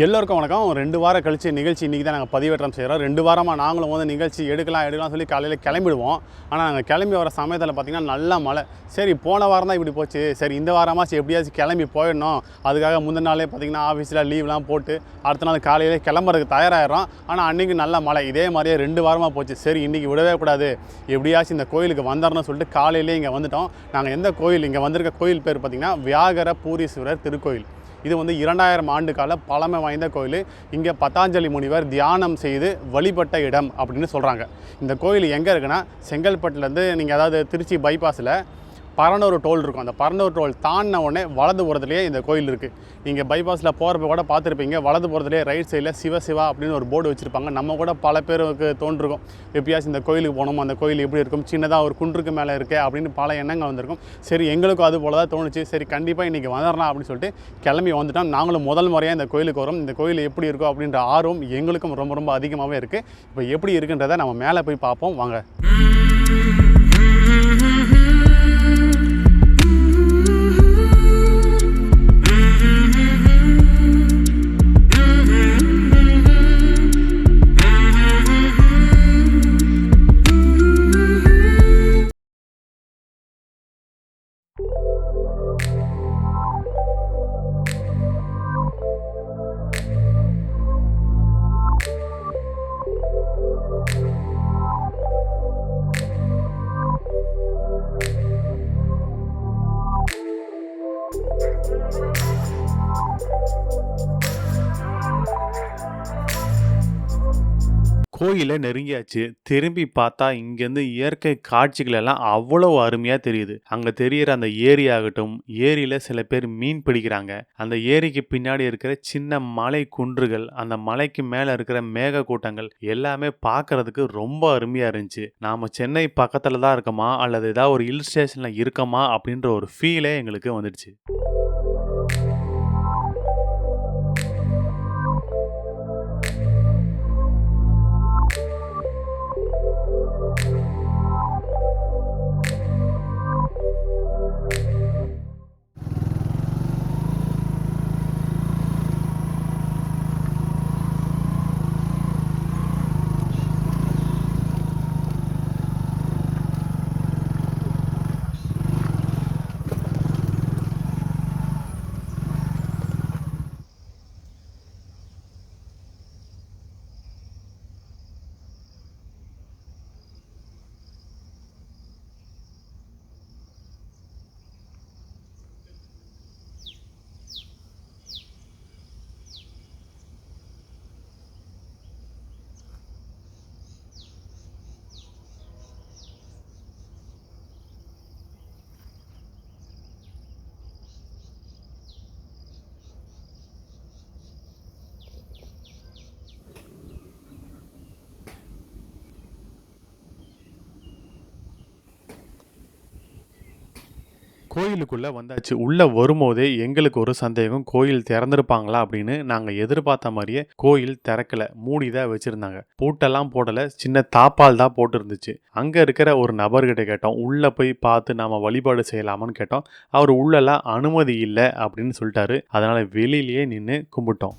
எல்லோருக்கும் வணக்கம். ரெண்டு வாரம் கழிச்சு நிகழ்ச்சி இன்றைக்கி தான் நாங்கள் பதிவேற்றம் செய்கிறோம் ரெண்டு வாரமாக நாங்களும் வந்து நிகழ்ச்சி எடுக்கலாம் எடுக்கலாம் சொல்லி காலையில் கிளம்பிடுவோம். ஆனால் நாங்கள் கிளம்பி வர சமயத்தில் பார்த்திங்கன்னா நல்ல மழை. சரி போன வாரம் தான் இப்படி போச்சு. சரி இந்த வாரமாச்சு எப்படியாச்சும் கிளம்பி போயிடணும். அதுக்காக முந்தின நாளே பார்த்திங்கன்னா ஆஃபீஸில் லீவ்லாம் போட்டு அடுத்த நாள் காலையிலே கிளம்புறதுக்கு தயாராகிறோம் ஆனால் அன்றைக்கி நல்ல மழை. இதே மாதிரியே ரெண்டு வாரமாக போச்சு. சரி இன்றைக்கி விடவே கூடாது. எப்படியாச்சும் இந்த கோயிலுக்கு வந்துடணும்னு சொல்லிட்டு காலையிலே இங்கே வந்துட்டோம். நாங்கள் எந்த கோயில் இங்கே வந்திருக்க கோயில் பேர் பார்த்திங்கன்னா வியாகர பூரீஸ்வரர் திருக்கோயில். இது வந்து இரண்டாயிரம் ஆண்டு கால பழமை வாய்ந்த கோயில். இங்கே பதாஞ்சலி முனிவர் தியானம் செய்து வழிபட்ட இடம் அப்படின்னு சொல்கிறாங்க இந்த கோயில் எங்கே இருக்குன்னா செங்கல்பட்டுலேருந்து நீங்கள் அதாவது திருச்சி பைபாஸில் பரனூர் டோல் இருக்கும். அந்த பரனூர் டோல் தாண்டின உடனே வலது புறத்துலேயே இந்த கோயில் இருக்குது நீங்கள் பைபாஸில் போகிறப்ப கூட பார்த்துருப்பீங்க. வலது புறத்துலேயே ரைட் சைடில் சிவ சிவா அப்படின்னு ஒரு போர்டு வச்சுருப்பாங்க. நம்ம கூட பல பேருக்கு தோன்றிருக்கும். எப்பயாச்சும் இந்த கோயிலுக்கு போனோம் அந்த கோயில் எப்படி இருக்கும்? சின்னதாக ஒரு குன்றுக்கு மேலே இருக்கே அப்படின்னு பல எண்ணங்கள் வந்திருக்கும். சரி எங்களுக்கும் அது போல தான் தோணுச்சு. சரி கண்டிப்பாக இன்றைக்கி வந்துடலாம் அப்படின்னு சொல்லிட்டு கிளம்பி வந்துட்டோம். நாங்களும் முதல் முறையாக இந்த கோயிலுக்கு வரோம். இந்த கோயில் எப்படி இருக்கும் அப்படின்ற ஆர்வம் எங்களுக்கும் ரொம்ப ரொம்ப அதிகமாகவே இருக்குது இப்போ எப்படி இருக்குன்றதை நம்ம மேலே போய் பார்ப்போம். வாங்க. கோயிலை நெருங்கியாச்சு. திரும்பி பார்த்தா இங்கேருந்து இயற்கை காட்சிகள் எல்லாம் அவ்வளோ அருமையாக தெரியுது. அங்கே தெரியிற அந்த ஏரி ஆகட்டும் ஏரியில் சில பேர் மீன் பிடிக்கிறாங்க. அந்த ஏரிக்கு பின்னாடி இருக்கிற சின்ன மலை குன்றுகள் அந்த மலைக்கு மேலே இருக்கிற மேக கூட்டங்கள் எல்லாமே பார்க்கறதுக்கு ரொம்ப அருமையாக இருந்துச்சு. நாம் சென்னை பக்கத்தில் தான் இருக்கோமா? அல்லது ஏதாவது ஒரு ஹில் ஸ்டேஷனில் இருக்கோமா? அப்படின்ற ஒரு ஃபீலே எங்களுக்கு வந்துடுச்சு. கோயிலுக்குள்ளே வந்தாச்சு. உள்ளே வரும்போதே எங்களுக்கு ஒரு சந்தேகம் கோயில் திறந்திருப்பாங்களா அப்படின்னு நாங்கள் எதிர்பார்த்த மாதிரியே கோயில் திறக்கல மூடி தான் வச்சுருந்தாங்க. பூட்டெல்லாம் போடலை சின்ன தாப்பால் தான் போட்டு இருந்துச்சு அங்கே இருக்கிற ஒரு நபர்கிட்ட கேட்டோம். உள்ளே போய் பார்த்து நாம் வழிபாடு செய்யலாமான்னு கேட்டோம். அவர் உள்ளெல்லாம் அனுமதி இல்லை அப்படின்னு சொல்லிட்டாரு. அதனால் வெளியிலேயே நின்று கும்பிட்டோம்.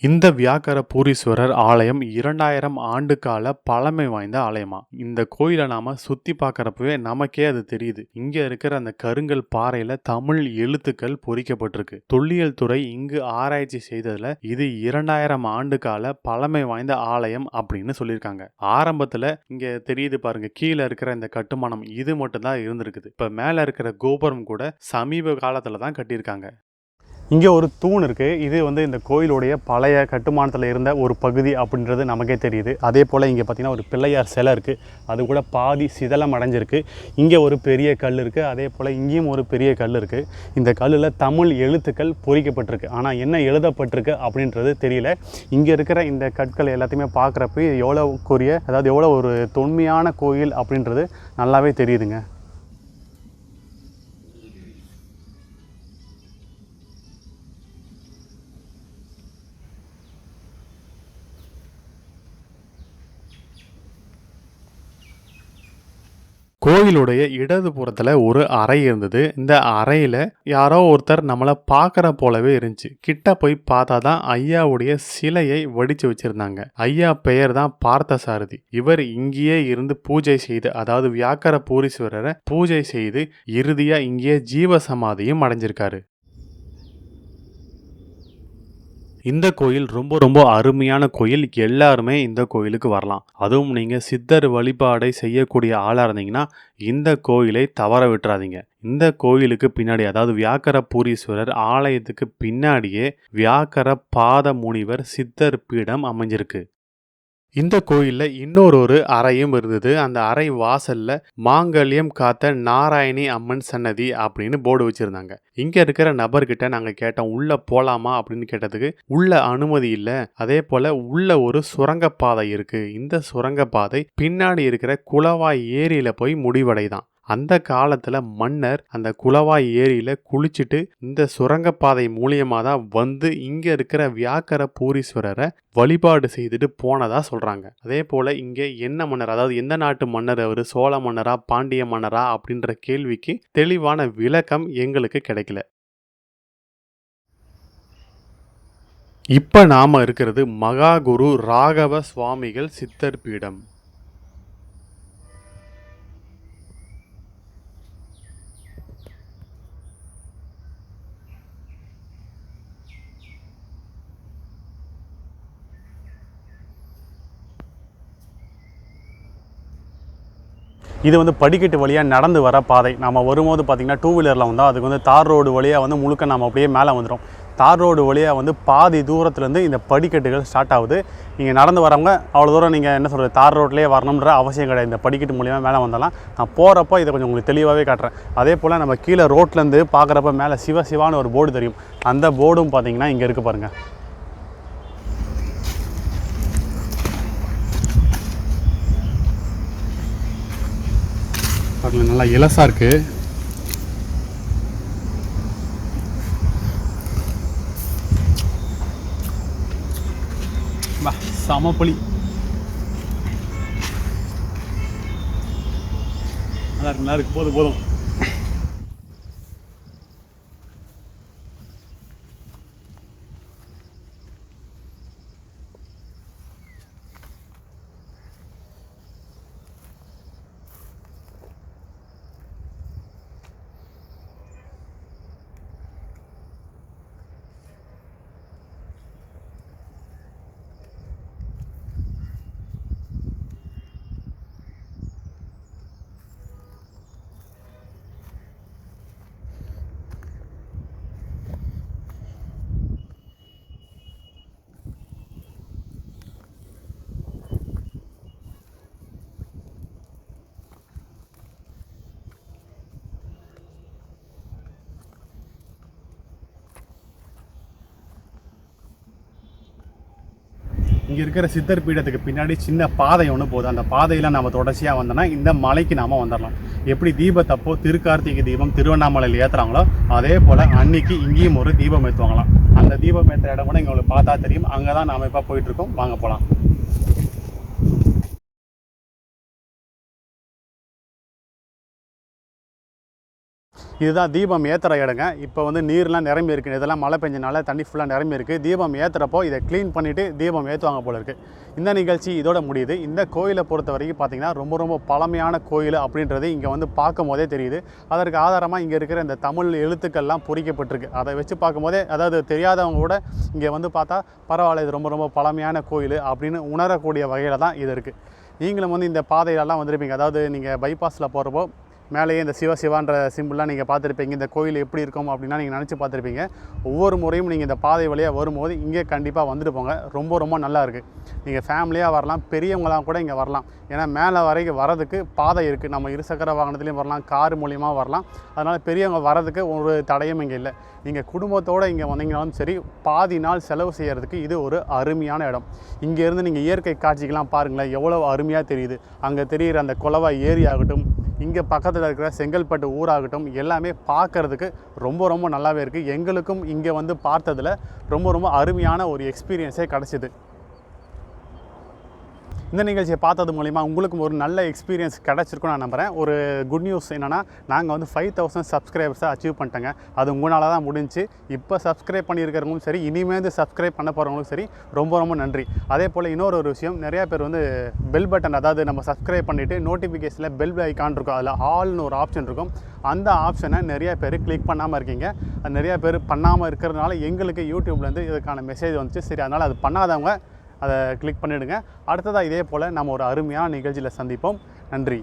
இந்த வியாக்கர பூரீஸ்வரர் ஆலயம் இரண்டாயிரம் ஆண்டு கால பழமை வாய்ந்த ஆலயமா? இந்த கோயிலை நாம சுத்தி பார்க்கறப்பவே நமக்கே அது தெரியுது. இங்க இருக்கிற அந்த கருங்கல் பாறையில தமிழ் எழுத்துக்கள் பொறிக்கப்பட்டிருக்கு. தொல்லியல் துறை இங்கு ஆராய்ச்சி செய்ததுல இது இரண்டாயிரம் ஆண்டு கால பழமை வாய்ந்த ஆலயம் அப்படின்னு சொல்லியிருக்காங்க. ஆரம்பத்துல இங்க தெரியுது பாருங்க கீழே இருக்கிற இந்த கட்டுமானம் இது மட்டும்தான் இருந்திருக்குது. இப்ப மேல இருக்கிற கோபுரம் கூட சமீப காலத்துல தான் கட்டியிருக்காங்க. இங்கே ஒரு தூண் இருக்குது இது வந்து இந்த கோயிலுடைய பழைய கட்டுமானத்தில் இருந்த ஒரு பகுதி அப்படின்றது நமக்கே தெரியுது. அதே போல் இங்கே பார்த்தீங்கன்னா ஒரு பிள்ளையார் சிலை இருக்குது அது கூட பாதி சிதலம் அடைஞ்சிருக்கு. இங்கே ஒரு பெரிய கல் இருக்குது அதே போல் இங்கேயும் ஒரு பெரிய கல் இருக்குது இந்த கல்லில் தமிழ் எழுத்துக்கள் பொறிக்கப்பட்டிருக்கு. ஆனால் என்ன எழுதப்பட்டிருக்கு அப்படின்றது தெரியல. இங்கே இருக்கிற இந்த கற்கள் எல்லாத்தையுமே பார்க்குறப்ப எவ்வளோக்குரிய அதாவது எவ்வளோ ஒரு தொன்மையான கோயில் அப்படின்றது நல்லாவே தெரியுதுங்க. கோயிலுடைய இடது புறத்தில் ஒரு அறை இருந்தது. இந்த அறையில் யாரோ ஒருத்தர் நம்மளை பார்க்குற போலவே இருந்துச்சு. கிட்ட போய் பார்த்தா தான் ஐயாவுடைய சிலையை வடித்து வச்சுருந்தாங்க. ஐயா பெயர் தான் பார்த்தசாரதி. இவர் இங்கேயே இருந்து பூஜை செய்து அதாவது வியாக்கர பூரீஸ்வரரை பூஜை செய்து இறுதியாக இங்கேயே ஜீவ சமாதியும் அடைஞ்சிருக்காரு. இந்த கோயில் ரொம்ப ரொம்ப அருமையான கோயில். எல்லாருமே இந்த கோயிலுக்கு வரலாம். அதுவும் நீங்கள் சித்தர் வழிபாடை செய்யக்கூடிய ஆளாக இருந்தீங்கன்னா இந்த கோயிலை தவற விட்டுறாதீங்க. இந்த கோயிலுக்கு பின்னாடி அதாவது வியாக்கர பூரீஸ்வரர் ஆலயத்துக்கு பின்னாடியே வியாக்கர பாத முனிவர் சித்தர் பீடம் அமைஞ்சிருக்கு. இந்த கோயிலில் இன்னொரு ஒரு அறையும் இருந்தது. அந்த அறை வாசல்ல மாங்கல்யம் காத்த நாராயணி அம்மன் சன்னதி அப்படின்னு போர்டு வச்சிருந்தாங்க. இங்க இருக்கிற நபர்கிட்ட நாங்க கேட்டோம் உள்ள போலாமா? அப்படின்னு கேட்டதுக்கு உள்ள அனுமதி இல்லை. அதே போல உள்ள ஒரு சுரங்கப்பாதை இருக்கு. இந்த சுரங்கப்பாதை பின்னாடி இருக்கிற குளவாய் ஏரியில போய் முடிவடைதான். அந்த காலத்தில் மன்னர் அந்த குளவாய் ஏரியில் குளிச்சுட்டு இந்த சுரங்கப்பாதை மூலியமாக தான் வந்து இங்கே இருக்கிற வியாக்கர பூரீஸ்வரரை வழிபாடு செய்துட்டு போனதா சொல்கிறாங்க அதே போல் இங்கே என்ன மன்னர்? அதாவது எந்த நாட்டு மன்னர் அவர்? சோழ மன்னரா? பாண்டிய மன்னரா? அப்படின்ற கேள்விக்கு தெளிவான விளக்கம் எங்களுக்கு கிடைக்கல. இப்போ நாம் இருக்கிறது மகாகுரு ராகவ சுவாமிகள் சித்தர் பீடம். இது வந்து படிக்கட்டு வழியாக நடந்து வர பாதை. நம்ம வரும்போது பார்த்திங்கன்னா டூ வீலரில் வந்தால் அதுக்கு வந்து தார் ரோடு வழியாக வந்து முழுக்க நம்ம அப்படியே மேலே வந்துடும் தார் ரோடு வழியாக வந்து பாதி தூரத்துலேருந்து இந்த படிக்கட்டுகள் ஸ்டார்ட் ஆகுது. நீங்கள் நடந்து வரவங்க அவ்வளோ தூரம் நீங்கள் என்ன சொல்கிறது தார் ரோட்லேயே வரணுன்ற அவசியம் கிடையாது. இந்த படிக்கட்டு மூலியமாக மேலே வந்தலாம் நான் போகிறப்போ இதை கொஞ்சம் உங்களுக்கு தெளிவாகவே காட்டுறேன். அதே போல் நம்ம கீழே ரோட்லேருந்து பார்க்குறப்ப மேலே சிவ சிவான்னு ஒரு போர்டு தெரியும். அந்த போர்டும் பார்த்தீங்கன்னா இங்கே இருக்குது பாருங்கள் பாருங்கள் நல்லா இலசா இருக்கு. வா சமப்புளி நல்லா இருக்கு நல்லா இருக்கு போதும் போதும். இங்கே இருக்கிற சித்தர் பீடத்துக்கு பின்னாடி சின்ன பாதை ஒன்று போகுது. அந்த பாதையில் நம்ம தொடர்ச்சியாக வந்தோம்னா இந்த மலைக்கு நாம் வந்துடலாம் எப்படி தீபத்தப்போ திருக்கார்த்திகை தீபம் திருவண்ணாமலையில் ஏற்றுறாங்களோ அதே போல் அன்னைக்கு இங்கேயும் ஒரு தீபம் ஏற்றுவாங்களாம் அந்த தீபம் ஏற்ற இடம் கூட உங்களுக்கு பார்த்தா தெரியும். அங்கே தான் நாம் இப்போ போயிட்டுருக்கோம் வாங்க போகலாம் இதுதான் தீபம் ஏற்றுற இடங்க. இப்போ வந்து நீர்லாம் நிரம்பி இருக்கு. இதெல்லாம் மழை பெஞ்சனால தண்ணி ஃபுல்லாக நிரம்பி இருக்குது தீபம் ஏற்றுறப்போ இதை க்ளீன் பண்ணிவிட்டு தீபம் ஏற்றுவாங்க போல இருக்குது இந்த நிகழ்ச்சி இதோட முடியுது. இந்த கோயிலை பொறுத்த வரைக்கும் பார்த்தீங்கன்னா ரொம்ப ரொம்ப பழமையான கோயில் அப்படின்றது இங்கே வந்து பார்க்கும் போதே தெரியுது. அதற்கு ஆதாரமாக இங்கே இருக்கிற இந்த தமிழ் எழுத்துக்கள்லாம் பொறிக்கப்பட்டிருக்கு. அதை வச்சு பார்க்கும்போதே அதாவது தெரியாதவங்க கூட இங்கே வந்து பார்த்தா பரவாயில்ல இது ரொம்ப ரொம்ப பழமையான கோயில் அப்படின்னு உணரக்கூடிய வகையில் தான் இது இருக்குது நீங்களும் வந்து இந்த பாதையிலலாம் வந்திருப்பீங்க. அதாவது நீங்கள் பைபாஸில் போகிறப்போ மேலேயே இந்த சிவ சிவான்ற சிம்பிள்லாம் நீங்கள் பார்த்துருப்பீங்க. இந்த கோயில் எப்படி இருக்கும் அப்படின்னா நீங்கள் நினச்சி பார்த்துருப்பீங்க. ஒவ்வொரு முறையும் நீங்கள் இந்த பாதை வழியாக வரும்போது இங்கே கண்டிப்பாக வந்துட்டு போங்க. ரொம்ப ரொம்ப நல்லா இருக்குது நீங்கள் ஃபேமிலியாக வரலாம் பெரியவங்களாம் கூட இங்கே வரலாம். ஏன்னா மேலே வரைக்கும் வரதுக்கு பாதை இருக்குது நம்ம இருசக்கர வாகனத்துலேயும் வரலாம் கார் மூலியமாக வரலாம். அதனால் பெரியவங்க வரதுக்கு ஒரு தடையும் இங்கே இல்லை. நீங்கள் குடும்பத்தோடு இங்கே வந்தீங்கனாலும் சரி பாதி நாள் செலவு செய்கிறதுக்கு இது ஒரு அருமையான இடம். இங்கேருந்து நீங்கள் இயற்கை காட்சிகள்லாம் பாருங்களேன் எவ்வளோ அருமையாக தெரியுது. அங்கே தெரிகிற அந்த குளவா ஏரி ஆகட்டும் இங்கே பக்கத்தில் இருக்கிற செங்கல்பட்டு ஊராகட்டும் எல்லாமே பார்க்கறதுக்கு ரொம்ப ரொம்ப நல்லாவே இருக்குது எங்களுக்கும் இங்கே வந்து பார்த்ததில் ரொம்ப ரொம்ப அருமையான ஒரு எக்ஸ்பீரியன்ஸே கிடச்சிது. இந்த நிகழ்ச்சியை பார்த்தது மூலிமா உங்களுக்கும் ஒரு நல்ல எக்ஸ்பீரியன்ஸ் கிடச்சிருக்கும் நான் நம்புகிறேன் ஒரு குட் நியூஸ் என்னென்னா நாங்கள் வந்து ஃபைவ் தௌசண்ட் சப்ஸ்கிரைபர்ஸை அச்சீவ் பண்ணிட்டேங்க. அது உங்களால் தான் முடிஞ்சு இப்போ சப்ஸ்கிரைப் பண்ணியிருக்கிறவங்களும் சரி இனிமேல் சப்ஸ்கிரைப் பண்ண போகிறவங்களும் சரி ரொம்ப ரொம்ப நன்றி. அதே போல் இன்னொரு ஒரு விஷயம் நிறையா பேர் வந்து பெல் பட்டன் அதாவது நம்ம சப்ஸ்கிரைப் பண்ணிவிட்டு நோட்டிஃபிகேஷனில் பெல் ஐக்கான் இருக்கும். அதில் ஆல்னு ஒரு ஆப்ஷன் இருக்கும். அந்த ஆப்ஷனை நிறையா பேர் கிளிக் பண்ணாமல் இருக்கீங்க. அது நிறையா பேர் பண்ணாமல் இருக்கிறதுனால எங்களுக்கு யூடியூப்லேருந்து இதுக்கான மெசேஜ் வந்துச்சு. சரி அதனால் அது பண்ணாதவங்க அதை கிளிக் பண்ணிவிடுங்க அடுத்ததாக இதே போல் நம்ம ஒரு அருமையான நிகழ்ச்சியில் சந்திப்போம். நன்றி.